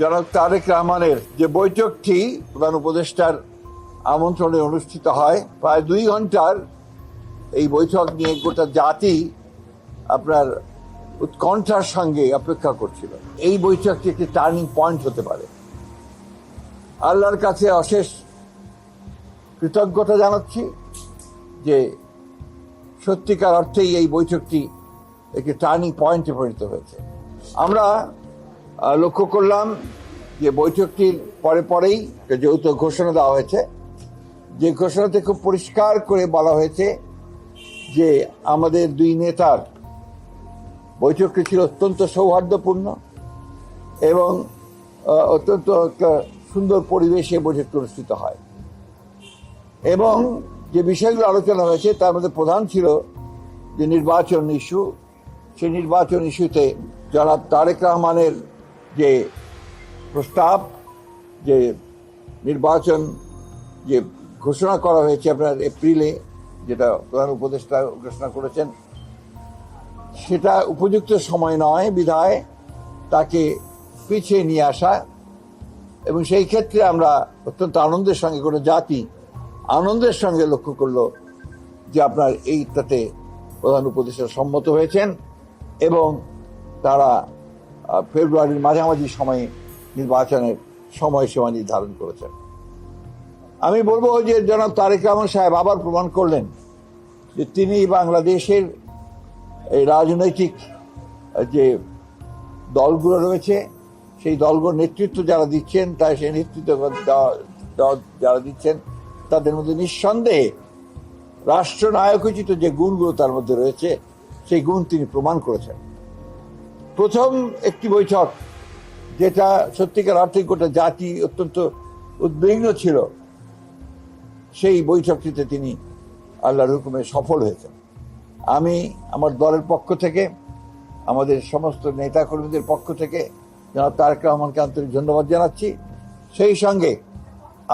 জনাব তারেক রহমানের যে বৈঠকটি প্রধান উপদেষ্টার আমন্ত্রণে অনুষ্ঠিত হয়, প্রায় দুই ঘণ্টার এই বৈঠক নিয়ে গোটা জাতি আপনার উৎকণ্ঠার সঙ্গে অপেক্ষা করছিল। এই বৈঠকটি একটি টার্নিং পয়েন্ট হতে পারে। আল্লাহর কাছে অশেষ কৃতজ্ঞতা জানাচ্ছি যে সত্যিকার অর্থেই এই বৈঠকটি একটি টার্নিং পয়েন্টে পরিণত হয়েছে। আমরা লক্ষ্য করলাম যে বৈঠকটির পরে পরেই যৌথ ঘোষণা দেওয়া হয়েছে, যে ঘোষণাতে খুব পরিষ্কার করে বলা হয়েছে যে আমাদের দুই নেতার বৈঠকটি ছিল অত্যন্ত সৌহার্দ্যপূর্ণ এবং অত্যন্ত একটা সুন্দর পরিবেশে বৈঠকটি অনুষ্ঠিত হয়। এবং যে বিষয়গুলো আলোচনা হয়েছে, তার মধ্যে প্রধান ছিল যে নির্বাচন ইস্যু। সেই নির্বাচন ইস্যুতে জনাব তারেক রহমানের যে প্রস্তাব, যে নির্বাচন যে ঘোষণা করা হয়েছে আপনার এপ্রিলে, যেটা প্রধান উপদেষ্টা ঘোষণা করেছেন, সেটা উপযুক্ত সময় নয় বিধায় তাকে পিছিয়ে নিয়ে আসা। এবং সেই ক্ষেত্রে আমরা অত্যন্ত আনন্দের সঙ্গে কোনো জাতি আনন্দের সঙ্গে লক্ষ্য করল যে আপনার এইটাতে প্রধান উপদেষ্টা সম্মত হয়েছেন এবং তারা ফেব্রুয়ারির মাঝামাঝি সময়ে নির্বাচনের সময়সীমা নির্ধারণ করেছেন। আমি বলব যে জনাব তারেক রহমান সাহেব আবার প্রমাণ করলেন যে তিনি বাংলাদেশের এই রাজনৈতিক যে দলগুলো রয়েছে, সেই দলগুলোর নেতৃত্ব যারা দিচ্ছেন, তাই সেই নেতৃত্ব যারা দিচ্ছেন, তাদের মধ্যে নিঃসন্দেহে রাষ্ট্রনায়কোচিত যে গুণগুলো তার মধ্যে রয়েছে, সেই গুণ তিনি প্রমাণ করেছেন। প্রথম একটি বৈঠক, যেটা সত্যিকার অর্থে গোটা জাতি অত্যন্ত উদ্বিগ্ন ছিল, সেই বৈঠকটিতে তিনি আল্লাহর হুকুমে সফল হয়েছেন। আমি আমার দলের পক্ষ থেকে, আমাদের সমস্ত নেতা কর্মীদের পক্ষ থেকে জনাব তারেক রহমানকে আন্তরিক ধন্যবাদ জানাচ্ছি। সেই সঙ্গে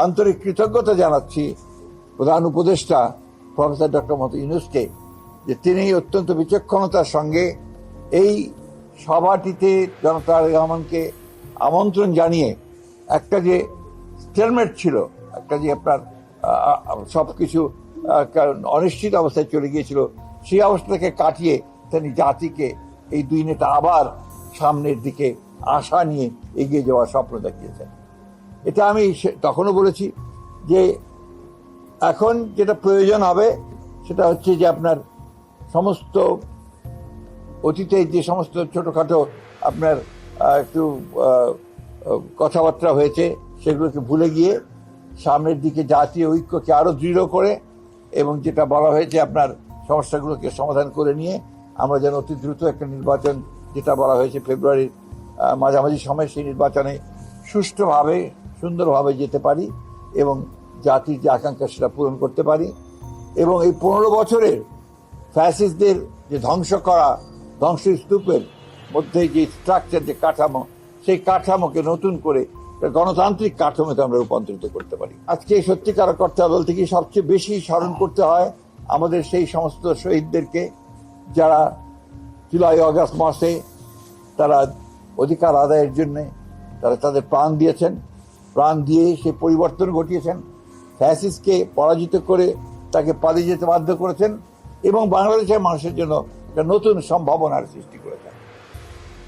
আন্তরিক কৃতজ্ঞতা জানাচ্ছি প্রধান উপদেষ্টা প্রফেসর ডক্টর মত ইউনুসকে, যে তিনি অত্যন্ত বিচক্ষণতার সঙ্গে এই সভাটিতে জনাব তারেক রহমানকে আমন্ত্রণ জানিয়ে একটা যে স্টেলমেট ছিল, একটা যে আপনার সব কিছু অনিশ্চিত অবস্থায় চলে গিয়েছিল, সেই অবস্থাকে কাটিয়ে তিনি জাতিকে, এই দুই নেতা আবার সামনের দিকে আশা নিয়ে এগিয়ে যাওয়ার স্বপ্ন দেখিয়েছেন। এটা আমি তখনও বলেছি যে এখন যেটা প্রয়োজন হবে সেটা হচ্ছে যে আপনার সমস্ত অতীতে যে সমস্ত ছোটোখাটো আপনার একটু কথাবার্তা হয়েছে, সেগুলোকে ভুলে গিয়ে সামনের দিকে জাতীয় ঐক্যকে আরও দৃঢ় করে এবং যেটা বলা হয়েছে আপনার সমস্যাগুলোকে সমাধান করে নিয়ে আমরা যেন অতি দ্রুত একটা নির্বাচন, যেটা বলা হয়েছে ফেব্রুয়ারির মাঝামাঝি সময় সেই নির্বাচনে সুষ্ঠুভাবে, সুন্দরভাবে যেতে পারি এবং জাতির যে আকাঙ্ক্ষা সেটা পূরণ করতে পারি এবং এই পনেরো বছরের ফ্যাসিসদের যে ধ্বংস করা ধ্বংসস্তূপের মধ্যে যে স্ট্রাকচার যে কাঠামো, সেই কাঠামোকে নতুন করে গণতান্ত্রিক কাঠামোতে আমরা রূপান্তরিত করতে পারি। আজকে সত্যিকার কর্তা বলতে কি সবচেয়ে বেশি স্মরণ করতে হয় আমাদের সেই সমস্ত শহীদদেরকে, যারা জুলাই, অগাস্ট মাসে তারা অধিকার আদায়ের জন্য তারা তাদের প্রাণ দিয়েছেন। প্রাণ দিয়ে সে পরিবর্তন ঘটিয়েছেন। ফ্যাসিসকে পরাজিত করে তাকে পালিয়ে যেতে বাধ্য করেছেন এবং বাংলাদেশের মানুষের জন্য একটা নতুন সম্ভাবনার সৃষ্টি করেছেন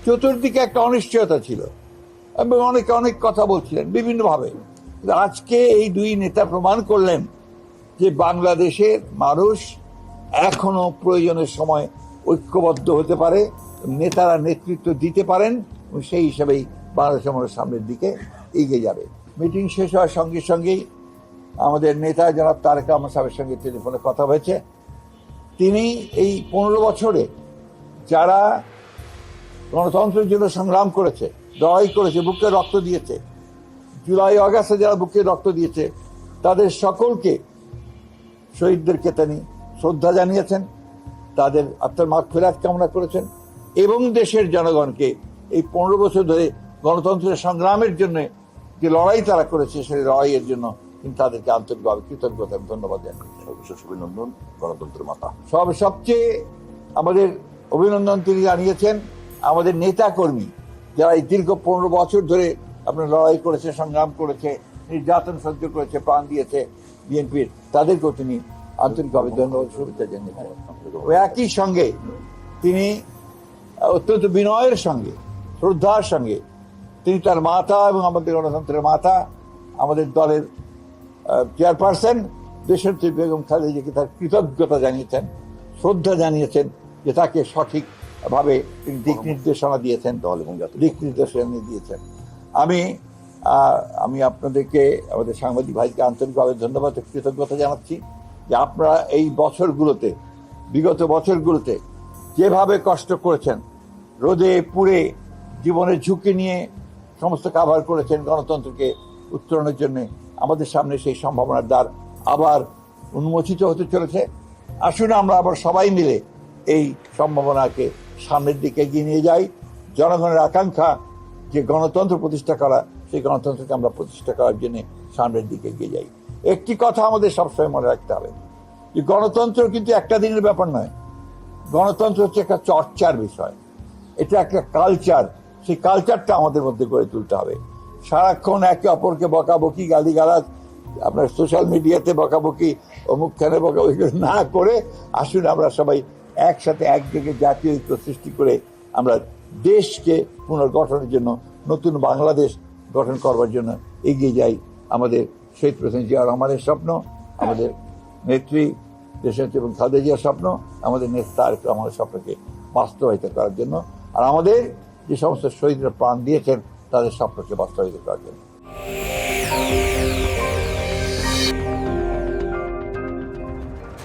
চতুর্দিকে একটা অনিশ্চয়তা ছিল। এবং অনেকে, অনেক কথা বলছিলেন বিভিন্নভাবে। আজকে এই দুই নেতা প্রমাণ করলেন যে বাংলাদেশের মানুষ এখনও প্রয়োজনের সময় ঐক্যবদ্ধ হতে পারে, নেতারা নেতৃত্ব দিতে পারেন সেই হিসাবেই বাংলাদেশের মানুষ সামনের দিকে এগিয়ে যাবে। মিটিং শেষ হওয়ার সঙ্গে সঙ্গেই আমাদের নেতা জনাব তারেক রহমান সাহেবের সঙ্গে টেলিফোনে কথা হয়েছে। তিনি এই পনেরো বছরে যারা গণতন্ত্রের জন্য সংগ্রাম করেছে, লড়াই করেছে, বুকে রক্ত দিয়েছে, জুলাই, অগাস্টে যারা বুকে রক্ত দিয়েছে, তাদের সকলকে শহীদদেরকে তিনি শ্রদ্ধা জানিয়েছেন, তাদের আত্মার মাঠ ফেরাত কামনা করেছেন এবং দেশের জনগণকে এই পনেরো বছর ধরে গণতন্ত্রের সংগ্রামের জন্য যে লড়াই তারা করেছে, সেই লড়াইয়ের জন্য তিনি তাদেরকে আন্তরিকভাবে কৃতজ্ঞতা এবং ধন্যবাদ সর্বশেষ অভিনন্দন গণতন্ত্রের মাতা। সব সবচেয়ে আমাদের অভিনন্দন তিনি জানিয়েছেন আমাদের নেতা কর্মী যারা এই দীর্ঘ পনেরো বছর ধরে আপনার লড়াই করেছে সংগ্রাম করেছে নির্যাতন সহ্য করেছে প্রাণ দিয়েছে বিএনপির তাদেরকেও তিনি আন্তরিকভাবে ধন্যবাদ শুভেচ্ছা জানিয়েছেন। ও একই সঙ্গে তিনি অত্যন্ত বিনয়ের সঙ্গে শ্রদ্ধার সঙ্গে তিনি তার মাতা এবং আমাদের গণতন্ত্রের মাতা আমাদের দলের চেয়ারপারসন দেশনেত্রী বেগম খালেদাকে তার কৃতজ্ঞতা জানিয়েছেন, শ্রদ্ধা জানিয়েছেন যে তাকে সঠিকভাবে দিক নির্দেশনা দিয়েছেন, দল এবং দিক নির্দেশনা দিয়েছেন। আমি আমি আপনাদেরকে, আমাদের সাংবাদিক ভাইকে আন্তরিকভাবে ধন্যবাদ কৃতজ্ঞতা জানাচ্ছি যে আপনারা এই বছরগুলোতে, বিগত বছরগুলোতে যেভাবে কষ্ট করেছেন, রোদে পুড়ে জীবনের ঝুঁকি নিয়ে সমস্ত কাভার করেছেন গণতন্ত্রকে উত্তরণের জন্য আমাদের সামনে সেই সম্ভাবনার দ্বার আবার উন্মোচিত হতে চলেছে। আসুন আমরা আবার সবাই মিলে এই সম্ভাবনাকে সামনের দিকে এগিয়ে নিয়ে যাই। জনগণের আকাঙ্ক্ষা যে গণতন্ত্র প্রতিষ্ঠা করা, সেই গণতন্ত্রকে আমরা প্রতিষ্ঠা করার জন্য সামনের দিকে এগিয়ে যাই। একটি কথা আমাদের সবসময় মনে রাখতে হবে, যে গণতন্ত্র কিন্তু একটা দিনের ব্যাপার নয়। গণতন্ত্র হচ্ছে একটা চর্চার বিষয়। এটা একটা কালচার সেই কালচারটা আমাদের মধ্যে গড়ে তুলতে হবে। সারাক্ষণ একে অপরকে বকাবকি, গালিগালাজ, আপনার সোশ্যাল মিডিয়াতে বকাবকি অমুক খানে বকাবকি না করে আসুন আমরা সবাই একসাথে একদিকে জাতীয় ঐক্য সৃষ্টি করে আমরা দেশকে পুনর্গঠনের জন্য, নতুন বাংলাদেশ গঠন করবার জন্য এগিয়ে যাই। আমাদের শহীদ প্রেসিডেন্ট জিয়া রহমানের স্বপ্ন, আমাদের নেত্রী দেশনেত্রী এবং খালেদা জিয়ার স্বপ্ন, আমাদের নেতা রহমানের স্বপ্নকে বাস্তবায়িত করার জন্য। আর আমাদের যে সমস্ত শহীদরা প্রাণ দিয়েছেন তাদের স্বপ্নকে বাস্তবায়িত করার জন্য।